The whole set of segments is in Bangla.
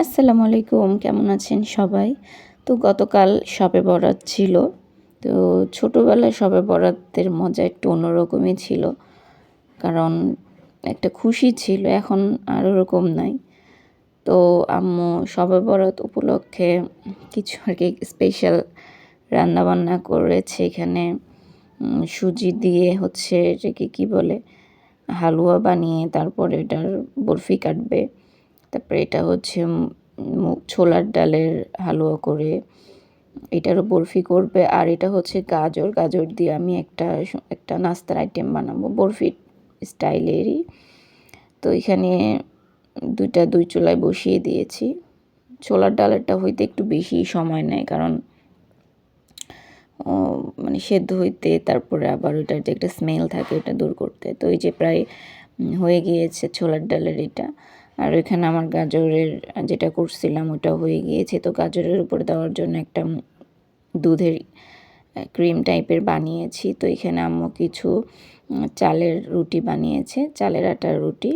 আসসালামু আলাইকুম, কেমন আছেন সবাই? তো গতকাল শবে বরাত ছিল, তো ছোটোবেলায় শবে বরাতের মজা একটু অন্যরকমই ছিল, কারণ একটা খুশি ছিল, এখন আর ওরকম নাই। তো আম্মু শবে বরাত উপলক্ষে কিছু আর কি স্পেশাল রান্নাবান্না করেছে, এখানে সুজি দিয়ে হচ্ছে এটাকে কী বলে, হালুয়া বানিয়ে, তারপরে এটার বরফি কাটবে। তারপরে এটা হচ্ছে ছোলার ডালের হালুয়া করে এটারও বরফি করবে। আর এটা হচ্ছে গাজর। গাজর দিয়ে আমি একটা একটা নাস্তার আইটেম বানাবো বরফি স্টাইলেরই। তো এখানে দুইটা, দুই চুলায় বসিয়ে দিয়েছি। ছোলার ডালেরটা হইতে একটু বেশি সময় নেয় কারণ মানে সেদ্ধ হইতে তারপরে আবার ওইটার যে একটা স্মেল থাকে ওটা দূর করতে। তো এই যে প্রায় হয়ে গিয়েছে ছোলার ডালের এটা। আর এখানে আমার গাজরের যেটা করছিলাম ওটা হয়ে গিয়েছে। তো গাজরের উপরে দেওয়ার জন্য একটা দুধের ক্রিম টাইপের বানিয়েছি। তো এখানে আম্মু কিছু চালের রুটি বানিয়েছে, চালের আটার রুটি।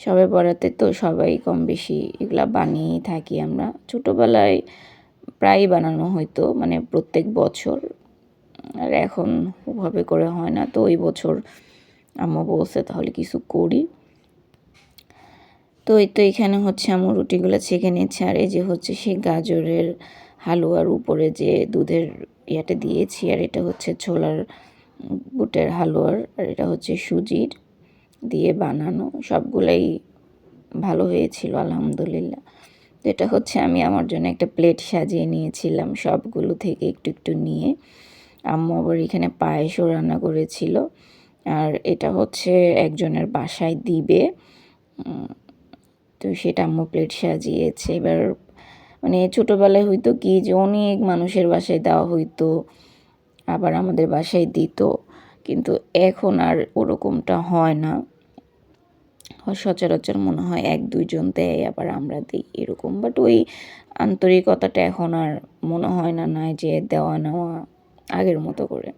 সবে বরাতে তো সবাই কম বেশি এগুলা বানিয়েই থাকি আমরা। ছোটোবেলায় প্রায় বানানো হয়তো মানে প্রত্যেক বছর। আর এখন ওভাবে করে হয় না। তো ওই বছর আম্মু বলছে তাহলে কিছু করি। তো এই তো এখানে হচ্ছে আমার রুটিগুলো ছেঁকে নিচ্ছে। আর এই যে হচ্ছে সেই গাজরের হালুয়ার উপরে যে দুধের ইয়াটা দিয়েছি, আর এটা হচ্ছে ছোলার বুটের হালুয়ার, আর এটা হচ্ছে সুজির দিয়ে বানানো। সবগুলাই ভালো হয়েছিল, আলহামদুলিল্লাহ। তো এটা হচ্ছে আমি আমার জন্য একটা প্লেট সাজিয়ে নিয়েছিলাম সবগুলো থেকে একটু একটু নিয়ে। আম্মু আবার এখানে পায়েসও রান্না করেছিল। আর এটা হচ্ছে একজনের বাসায় দিবে। তো সেটা আম্মু প্লেট সাজিয়েছে। এবার মানে ছোটোবেলায় হইতো কি যে অনেক মানুষের বাসায় দেওয়া হইতো, আবার আমাদের বাসায় দিত। কিন্তু এখন আর ওরকমটা হয় না। সচরাচর মনে হয় এক দুইজন দেয়, আবার আমরা দিই এরকম। বাট ওই আন্তরিকতাটা এখন আর মনে হয় না, নাই যে দেওয়া নেওয়া আগের মতো করে।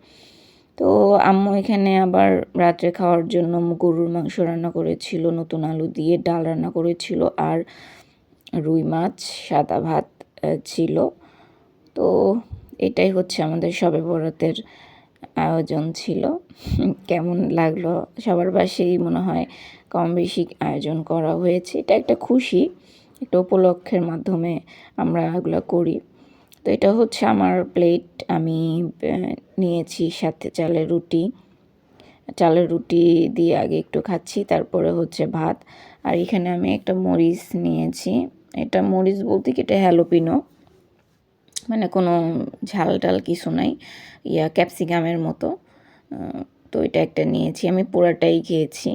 তো আম্মু এখানে আবার রাত্রে খাওয়ার জন্য গরুর মাংস রান্না করেছিল, নতুন আলু দিয়ে ডাল রান্না করেছিল আর রুই মাছ, সাদা ভাত ছিল। তো এটাই হচ্ছে আমাদের সবে বরাতের আয়োজন ছিল। কেমন লাগল? সবার বাসেই মনে হয় কম বেশি আয়োজন করা হয়েছে। এটা একটা খুশি, একটা উপলক্ষের মাধ্যমে আমরা এগুলো করি। তো এটা হচ্ছে আমার প্লেট আমি নিয়েছি সাথে চালের রুটি। চালের রুটি দিয়ে আগে একটু খাচ্ছি, তারপরে হচ্ছে ভাত। আর এখানে আমি একটা মরিচ নিয়েছি। এটা মরিচ বলতে কি? এটা হ্যালোপিনো। মানে কোনো ঝাল টাল কিছু নাই। ইয়া ক্যাপসিকামের মতো। তো এটা একটা নিয়েছি। আমি পোড়াটাই খেয়েছি।